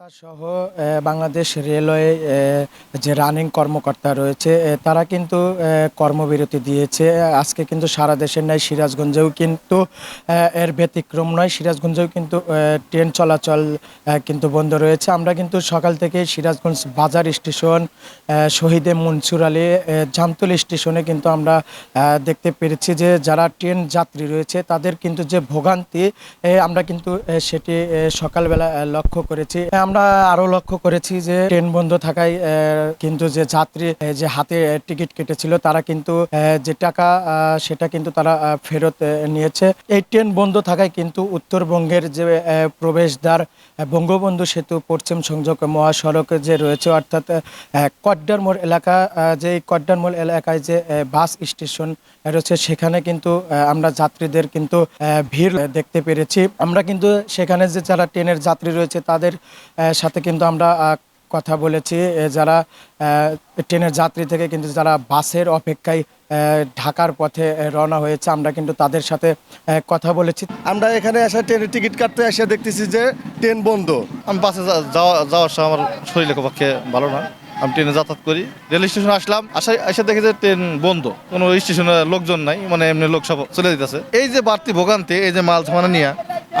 সহ বাংলাদেশ রেলওয়ে যে রানিং কর্মকর্তা রয়েছে তারা কিন্তু কর্মবিরতি দিয়েছে। আজকে কিন্তু সারা দেশের ন্যায় সিরাজগঞ্জেও কিন্তু এর ব্যতিক্রম নয়। সিরাজগঞ্জেও কিন্তু ট্রেন চলাচল কিন্তু বন্ধ রয়েছে। আমরা কিন্তু সকাল থেকে সিরাজগঞ্জ বাজার স্টেশন শহীদে মনসুর আলী জামতল স্টেশনে কিন্তু আমরা দেখতে পেরেছি যে যারা ট্রেন যাত্রী রয়েছে, তাদের কিন্তু যে ভোগান্তি আমরা কিন্তু সেটি সকালবেলা লক্ষ্য করেছি। আমরা আরও লক্ষ্য করেছি যে ট্রেন বন্ধ থাকায় কিন্তু যে যাত্রী যে হাতে টিকিট কেটেছিল, তারা কিন্তু যে টাকা সেটা কিন্তু তারা ফেরত নিয়েছে। এই ট্রেন বন্ধ থাকায় কিন্তু উত্তরবঙ্গের যে প্রবেশদ্বার বঙ্গবন্ধু সেতু, পশ্চিম সংযোগ মহাসড়ক যে রয়েছে, অর্থাৎ কড্ডার মোড় এলাকা যে কড্ডার মোড় এলাকায় যে বাস স্টেশন রয়েছে, সেখানে কিন্তু আমরা যাত্রীদের কিন্তু ভিড় দেখতে পেরেছি। আমরা কিন্তু সেখানে যে যারা ট্রেনের যাত্রী রয়েছে, তাদের সাথে কিন্তু আমরা কথা বলেছি যারা ট্রেনের যাত্রী থেকে কিন্তু যারা বাসের অপেক্ষায় ঢাকার পথে রওনা হয়েছে আমরা কিন্তু তাদের সাথে কথা বলেছি। আমরা এখানে এসে ট্রেনের টিকিট কাটতে এসে দেখতেছি যে ট্রেন বন্ধ। আমি বাসে যাওয়া যাওয়ার সময় আমার শরীরের পক্ষে ভালো না। আমি ট্রেনে যাতায়াত করি। রেল স্টেশনে আসলাম আসা এসে দেখি যে ট্রেন বন্ধ। কোনো স্টেশনে লোকজন নাই মানে এমনি লোক সব চলে যেতেছে। এই যে বাড়তি ভোগান্তি এই যে মাল ঝামানা নিয়ে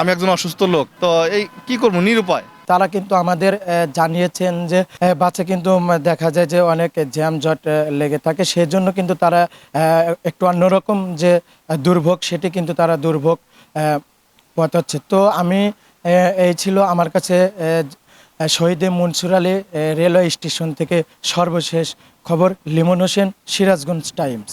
আমি একজন অসুস্থ লোক তো এই কি করব? নিরুপায়। তারা কিন্তু আমাদের জানিয়েছেন যে বাসে কিন্তু দেখা যায় যে অনেক জ্যাম জট লেগে থাকে। সেই জন্য কিন্তু তারা একটু অন্যরকম যে দুর্ভোগ, সেটি কিন্তু তারা দুর্ভোগ হচ্ছে তো আমি এই ছিল আমার কাছে শহীদে মনসুর আলী রেলওয়ে স্টেশন থেকে সর্বশেষ খবর। লিমন হোসেন, সিরাজগঞ্জ টাইমস।